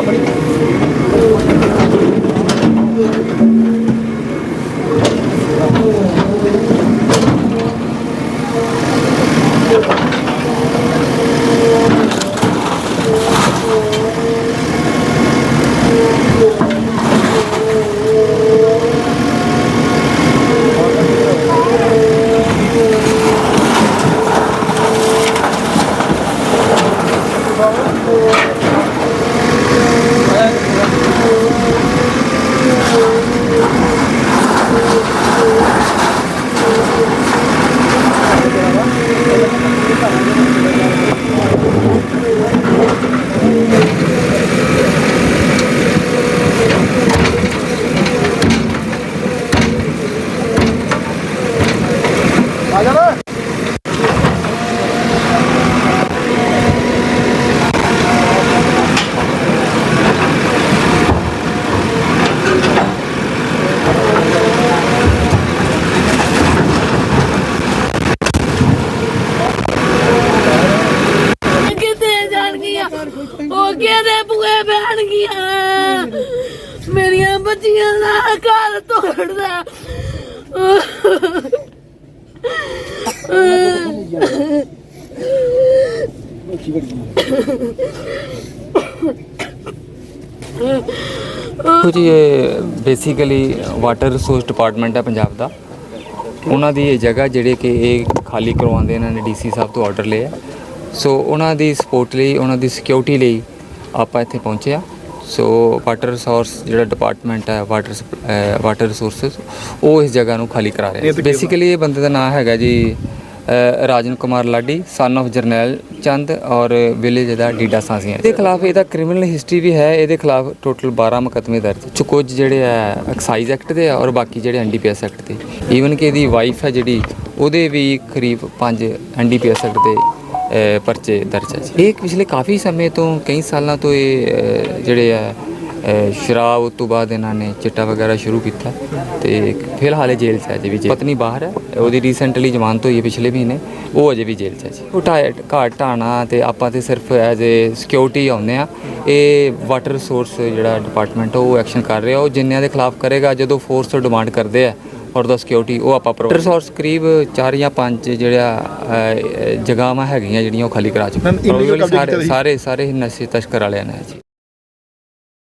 頑張ります。ਬੁਏ ਮੇਰੀਆਂ ਬੱਚੀਆਂ ਦਾ ਘਰ ਤੋੜਦਾ। ਕੁਝ ਇਹ ਬੇਸਿਕਲੀ ਵਾਟਰ ਰਿਸੋਰਸ ਡਿਪਾਰਟਮੈਂਟ ਹੈ ਪੰਜਾਬ ਦਾ। ਉਹਨਾਂ ਦੀ ਇਹ ਜਗ੍ਹਾ ਜਿਹੜੇ ਕਿ ਇਹ ਖਾਲੀ ਕਰਵਾਉਂਦੇ ਇਹਨਾਂ ਨੇ ਡੀਸੀ ਸਾਹਿਬ ਤੋਂ ਆਰਡਰ ਲਿਆ ਸੋ ਉਹਨਾਂ ਦੀ ਸਪੋਰਟ ਲਈ, ਉਹਨਾਂ ਦੀ ਸਿਕਿਉਰਿਟੀ ਲਈ ਆਪਾਂ ਇੱਥੇ ਪਹੁੰਚੇ ਆ। ਸੋ ਵਾਟਰ ਰਿਸੋਰਸ ਜਿਹੜਾ ਡਿਪਾਰਟਮੈਂਟ ਹੈ ਵਾਟਰ ਵਾਟਰ ਰਿਸੋਰਸਸ ਉਹ ਇਸ ਜਗ੍ਹਾ ਨੂੰ ਖਾਲੀ ਕਰਾ ਰਿਹਾ। ਬੇਸਿਕਲੀ ਇਹ ਬੰਦੇ ਦਾ ਨਾਮ ਹੈਗਾ ਜੀ ਰਾਜਨ ਕੁਮਾਰ ਲਾਡੀ ਸਨ of ਜਰਨੈਲ ਚੰਦ ਔਰ ਵਿਲੇਜ ਦਾ ਡੀਡਾ ਸਾਂਸੀਆਂ ਇਹਦੇ ਖਿਲਾਫ ਇਹਦਾ ਕ੍ਰਿਮੀਨਲ ਹਿਸਟਰੀ ਵੀ ਹੈ ਇਹਦੇ ਖਿਲਾਫ ਟੋਟਲ 12 ਮੁਕੱਦਮੇ ਦਰਜ। ਚ ਕੁਝ ਜਿਹੜੇ ਆ ਐਕਸਾਈਜ਼ ਐਕਟ ਦੇ ਆ ਔਰ ਬਾਕੀ ਜਿਹੜੇ ਐਨਡੀਪੀਐਸ ਐਕਟ ਦੇ। ਈਵਨ ਕਿ ਇਹਦੀ ਵਾਈਫ ਹੈ ਜਿਹੜੀ ਉਹਦੇ ਵੀ ਕਰੀਬ 5 ਐਨਡੀਪੀਐਸ ਐਕਟ ਦੇ ਪਰਚੇ ਦਰਜ ਹੈ ਜੀ। ਇਹ ਪਿਛਲੇ ਕਾਫੀ ਸਮੇਂ ਤੋਂ, ਕਈ ਸਾਲਾਂ ਤੋਂ ਇਹ ਜਿਹੜੇ ਆ ਸ਼ਰਾਬ ਤੋਂ ਬਾਅਦ ਇਹਨਾਂ ਨੇ ਚਿੱਟਾ ਵਗੈਰਾ ਸ਼ੁਰੂ ਕੀਤਾ। ਤੇ ਫਿਲਹਾਲ ਇਹ ਜੇਲ੍ਹ 'ਚ ਹੈ ਅਜੇ ਵੀ ਜੇਲ੍ਹ। ਪਤਨੀ ਬਾਹਰ ਹੈ, ਉਹਦੀ ਰੀਸੈਂਟਲੀ ਜ਼ਮਾਨਤ ਹੋਈ ਹੈ ਪਿਛਲੇ ਮਹੀਨੇ, ਉਹ ਅਜੇ ਵੀ ਜੇਲ੍ਹ 'ਚ ਹੈ ਜੀ। ਉਹ ਢਾਏ ਘਾਟ ਢਾਣਾ ਤੇ ਆਪਾਂ ਤੇ ਸਿਰਫ ਐਜ਼ ਏ ਸਿਕਿਉਰਿਟੀ ਆਉਂਦੇ ਆ ਇਹ ਵਾਟਰ ਰਿਸੋਰਸ ਜਿਹੜਾ ਡਿਪਾਰਟਮੈਂਟ ਉਹ ਐਕਸ਼ਨ ਕਰ ਰਿਹਾ। ਉਹ ਜਿੰਨਿਆਂ ਦੇ ਖਿਲਾਫ ਕਰੇਗਾ, ਜਦੋਂ ਫੋਰਸ ਤੋਂ ਡਿਮਾਂਡ ਕਰਦੇ ਆ ਔਰ ਦਾ ਸਿਕਿਉਰਿਟੀ ਉਹ ਆਪਾਂ ਪ੍ਰੋਵਾਈਡ ਰਿਸੋਰਸ ਕਰੀਬ 4 ਜਾਂ 5 ਜਿਹੜਾ ਅ, ਜਗ੍ਹਾਵਾਂ ਹੈਗੀਆਂ ਜਿਹੜੀਆਂ ਉਹ ਖਾਲੀ ਕਰਾ ਚੁੱਕੇ ਸਾਰੇ? ਸਾਰੇ ਸਾਰੇ ਹੀ ਨਸ਼ੇ ਤਸਕਰ ਵਾਲਿਆਂ ਨੇ ਜੀ।